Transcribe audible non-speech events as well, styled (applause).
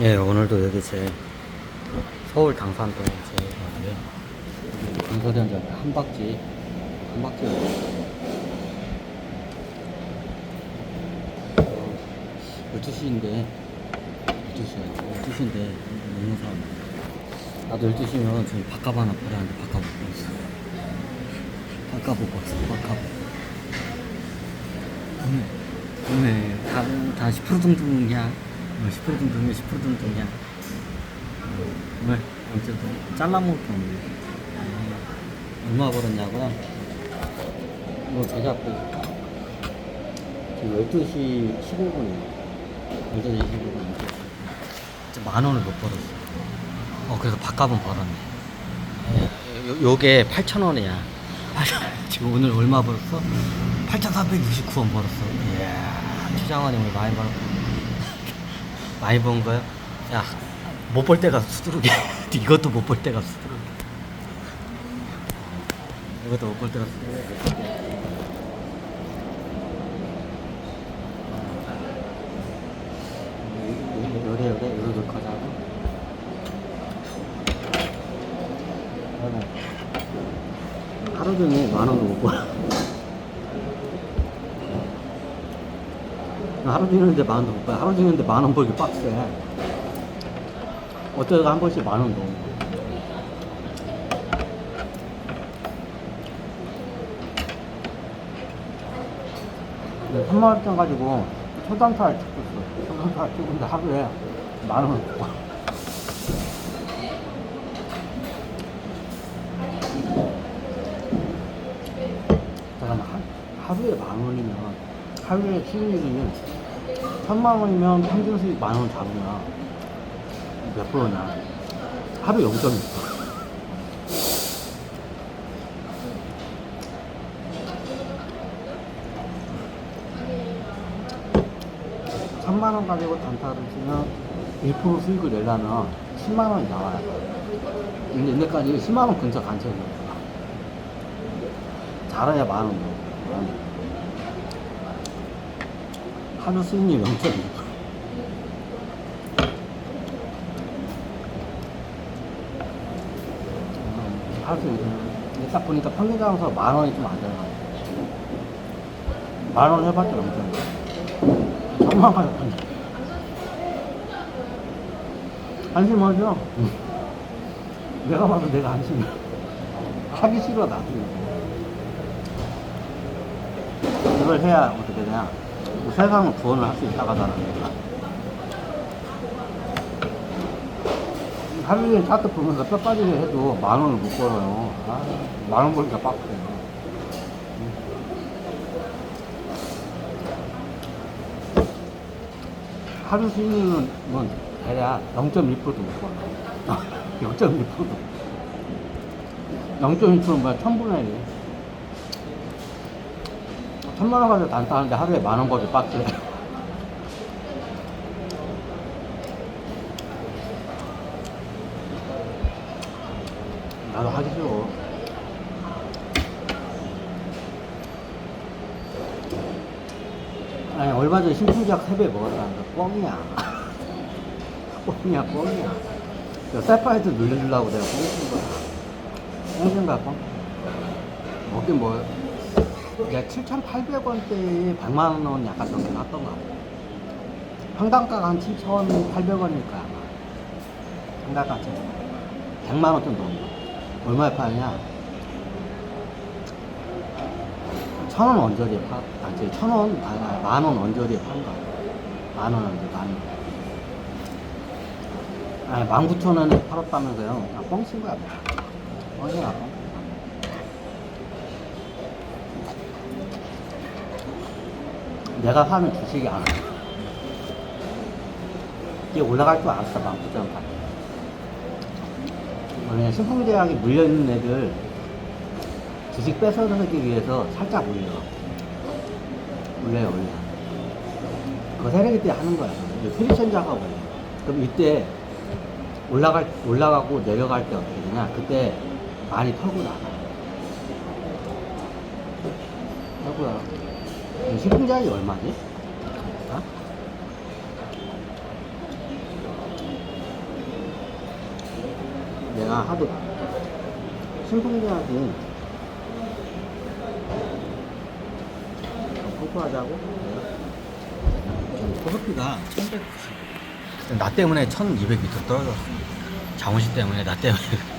예, 오늘도 여기 제 서울 당산동에 제 어디요? 강서대학교 한박지 한박지 어, 12시인데 12시야. 12시인데 너무 사람 나도 12시면 저기 바깥 하나 버렸는데 바깥 못 봤어. 바깥 못 봤어. 바깥 오늘 오늘 다, 다10% 둥둥이야 어, 10% 둥둥이야 10% 둥둥이야 어, 왜 어쨌든 잘라먹을 게 없네 어, 얼마 벌었냐고요? 이거 계좌표 지금 12시 15분이에요. 12시 15분. 만 원을 못 벌었어 어 그래서 밥값은 벌었네. 예, 요, 요게 8,000원이야. (laughs) 지금 오늘 얼마 벌었어? 8,469원 벌었어. 이야 최장환이 오늘 많이 벌었어 많이 번 거야? 야, 못 볼 때가 수두룩해. (laughs) 이것도 못 볼 때가 수두룩해. 이것도 못 볼 때가 수두룩해. 요래 하루 종일 만 원도 못 벌어. 하루 종일인데 만 원도 못 벌어. 하루 종일인데 만 원 벌기 빡세. 어쩌다가 한 번씩 만 원도. 네, 3만 원짜리 가지고 초단타를 찍고 있어. 초단타를 찍는데 하루에 만 원. 못 벌어. 잠깐만 하, 하루에 만 원이면 하루에 수익률이 천만 원이면 평균 수익 만 원 잡으면 몇 프로냐 하루 0.1% 천만 원 가지고 단타를 치면 1% 수익을 내려면 10만 원이 나와야 돼. 근데 이제까지 10만 원 근처 간 적이 없어. 잘해야 만 원. 하루 수익률 0.2%. 하루 딱 보니까 평균 장에서 만 원이 좀안 같아. 만원 해봤자 0.2. 천만 원 해봤자. 한심하죠? 내가 봐도 내가 한심해. 하기 싫어, 나도. 이걸 해야 어떻게 되냐 세상을 구원을 할 수 있다고 하잖아 하루에 차트 보면서 뼈 빠지게 해도 만 원을 못 벌어요. 아, 만원 벌기가 빡세 하루 수익률은 뭐 대략 0.1%도 못 벌어 0.1%도 0.1%는 뭐야 천분의 1 천만 원 가지고 단타하는데 하루에 만원 벌기 빡세. 나도 하기 싫어. 아니, 얼마 전에 신풍작 3배 먹었다는데 뻥이야. (laughs) 뻥이야, 뻥이야. 저 셀파이트 늘려주려고 내가 뻥친 거야. 뻥친가, 뻥? 먹긴 뭐, 내가 7,800원대에 100만 원 약간 넘게 났던 것 같아. 평당가가 한 7,800원일까 아마. 평당가 100만 원 좀 넘어. 얼마에 파냐? 천 원 언저리에 파, 아, 저 천원, 아니, 만원 언저리에 판 거야. 만원 언저리, 만 원. 아니, 만 구천 원에 팔았다면서요. 아, 뻥친 거야. 뻥이야, 뻥. 내가 사는 주식이 안 와. 이게 올라갈 줄 알았어, 만 구천 원 원래 신풍대학에 물려있는 애들 주식 뺏어들기 위해서 살짝 올려. 올려요, 올려. 그거 새내기 때 하는 거야. 프리션 작업을. 해. 그럼 이때 올라갈, 올라가고 내려갈 때 어떻게 되냐? 그때 많이 털고 나가. 털고 나가. 시분자이 얼마지? 아? 내가 하도 신분자학은 포토하자고? 코스피가 1190나 때문에 1200m 떨어졌어 장원씨 때문에 나 때문에.